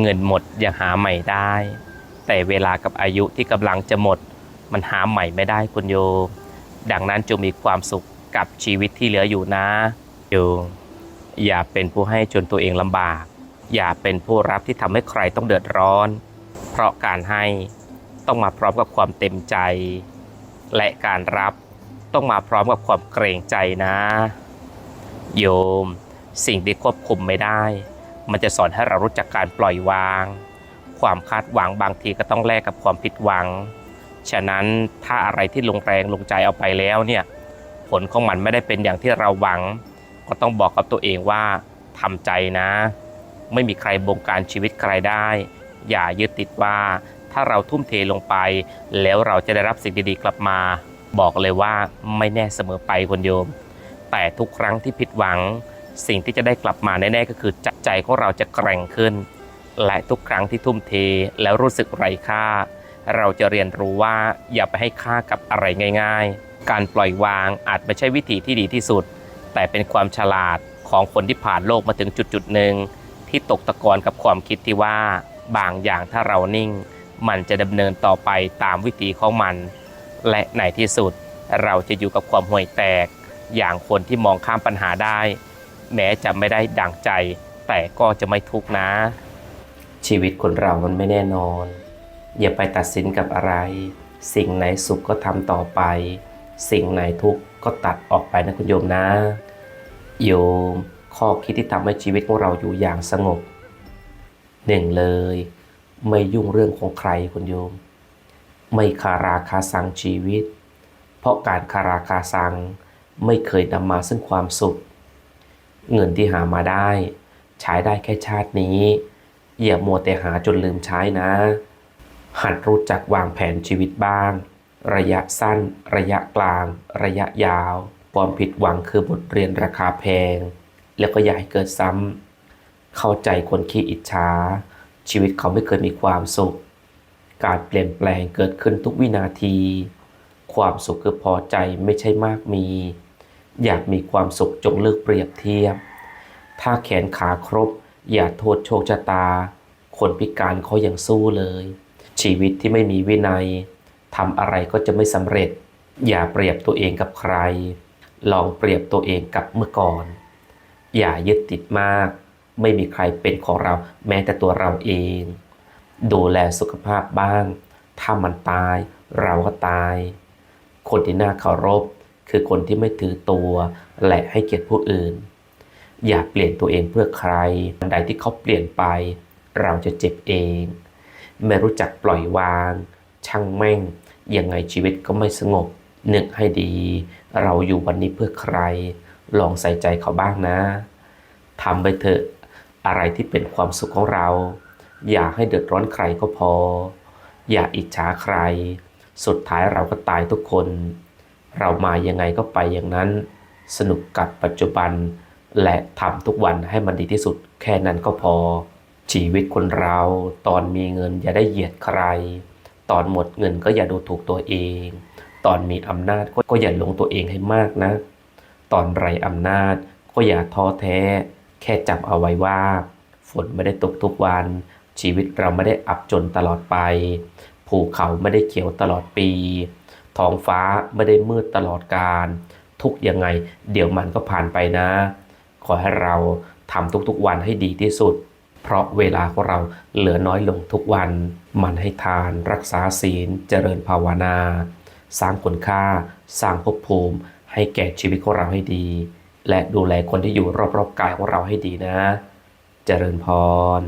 เงินหมดยังหาใหม่ได้ แต่เวลากับอายุที่กำลังจะหมด มันหาใหม่ไม่ได้คุณโยม ดังนั้นจงมีความสุขกับชีวิตที่เหลืออยู่นะโยมอย่าเป็นผู้ให้จนตัวเองลำบาก อย่าเป็นผู้รับที่ทำให้ใครต้องเดือดร้อน เพราะการให้ต้องมาพร้อมกับความเต็มใจ และการรับต้องมาพร้อมกับความเกรงใจนะ โยม สิ่งที่ควบคุมไม่ได้ มันจะสอนให้เรารู้จักการปล่อยวาง ความคาดหวังบางทีก็ต้องแลกกับความผิดหวัง ฉะนั้นถ้าอะไรที่ลงแรงลงใจเอาไปแล้วเนี่ยผลของมันไม่ได้เป็นอย่างที่เราหวัง ก็ต้องบอกกับตัวเองว่าทำใจนะ ไม่มีใครบงการชีวิตใครได้ อย่ายึดติดว่าถ้าเราทุ่มเทลงไป แล้วเราจะได้รับสิ่งดีๆกลับมา บอกเลยว่าไม่แน่เสมอไปคุณโยม แต่ทุกครั้งที่ผิดหวัง สิ่งที่จะได้กลับมาแน่ๆก็คือใจใจของเราจะแกร่งขึ้น และทุกครั้งที่ทุ่มเทแล้วรู้สึกไร้ค่า เราจะเรียนรู้ว่าอย่าไปให้ค่ากับอะไรง่าย ๆ การปล่อยวางอาจไม่ใช่วิธีที่ดีที่สุด แต่เป็นความฉลาดของคนที่ผ่านโลกมาถึงจุดจุดๆหนึ่งที่ตกตะกอนกับความคิดที่ว่าบางอย่างถ้าเรานิ่ง มันจะดำเนินต่อไปตามวิธีของมัน และในที่สุดเราจะอยู่กับความห่วยแตก อย่างคนที่มองข้ามปัญหาได้ แม้จะไม่ได้ดังใจ แต่ก็จะไม่ทุกข์นะ ชีวิตคนเรามันไม่แน่นอน อย่าไปตัดสินกับอะไร สิ่งไหนสุขก็ทำต่อไป สิ่งไหนทุกข์ก็ตัดออกไปนะคุณโยมนะ โยม ข้อคิดที่ทำให้ชีวิตของเราอยู่อย่างสงบหนึ่งเลย ไม่ยุ่งเรื่องของใครคุณโยม ไม่คาราคาซังชีวิต เพราะการคาราคาซังไม่เคยนำมาซึ่งความสุข เงินที่หามาได้ ใช้ได้แค่ชาตินี้ อย่ามัวแต่หาจนลืมใช้นะ หัดรู้จักวางแผนชีวิตบ้าง ระยะสั้น ระยะกลาง ระยะยาว ความผิดหวังคือบทเรียนราคาแพง แล้วก็อย่าให้เกิดซ้ำเข้าใจคนขี้อิจฉาชีวิตเขาไม่เคยมีความสุข การเปลี่ยนแปลงเกิดขึ้นทุกวินาที ความสุขคือพอใจไม่ใช่มากมี อยากมีความสุขจงเลิกเปรียบเทียบ ถ้าแขนขาครบ อย่าโทษโชคชะตา คนพิการเขายังสู้เลย ชีวิตที่ไม่มีวินัยทำอะไรก็จะไม่สำเร็จ อย่าเปรียบตัวเองกับใคร ลองเปรียบตัวเองกับเมื่อก่อน อย่ายึดติดมาก ไม่มีใครเป็นของเราแม้แต่ตัวเราเอง ดูแลสุขภาพบ้าง ถ้ามันตายเราก็ตาย คนที่น่าเคารพ คือคนที่ไม่ถือตัวและให้เกียรติผู้อื่น อย่าเปลี่ยนตัวเองเพื่อใครอันใดที่เขาเปลี่ยนไป เราจะเจ็บเอง ไม่รู้จักปล่อยวาง ช่างแม่ง ยังไงชีวิตก็ไม่สงบนึกให้ดี เราอยู่วันนี้เพื่อใคร ลองใส่ใจเขาบ้างนะทำไปเถอะอะไรที่เป็นความสุขของเรา อย่าให้เดือดร้อนใครก็พอ อย่าอิจฉาใคร สุดท้ายเราก็ตายทุกคน เรามายังไงก็ไปอย่างนั้น สนุกกับปัจจุบัน และทำทุกวันให้มันดีที่สุด แค่นั้นก็พอ ชีวิตคนเรา ตอนมีเงินอย่าได้เหยียดใคร ตอนหมดเงินก็อย่าดูถูกตัวเอง ตอนมีอำนาจก็อย่าลงตัวเองให้มากนะ ตอนไรอำนาจก็อย่าท้อแท้ แค่จำเอาไว้ว่า ฝนไม่ได้ตกทุกวัน ชีวิตเราไม่ได้อับจนตลอดไป ภูเขาไม่ได้เขียวตลอดปี ท้องฟ้าไม่ได้มืดตลอดกาลทุกยังไง เดี๋ยวมันก็ผ่านไปนะ ขอให้เราทำทุกๆวันให้ดีที่สุด เพราะเวลาของเราเหลือน้อยลงทุกวัน มันให้ทานรักษาศีลเจริญภาวนา สร้างคุณค่า สร้างภพภูมิ ให้แก่ชีวิตของเราให้ดี และดูแลคนที่อยู่รอบๆกายของเราให้ดีนะ เจริญพร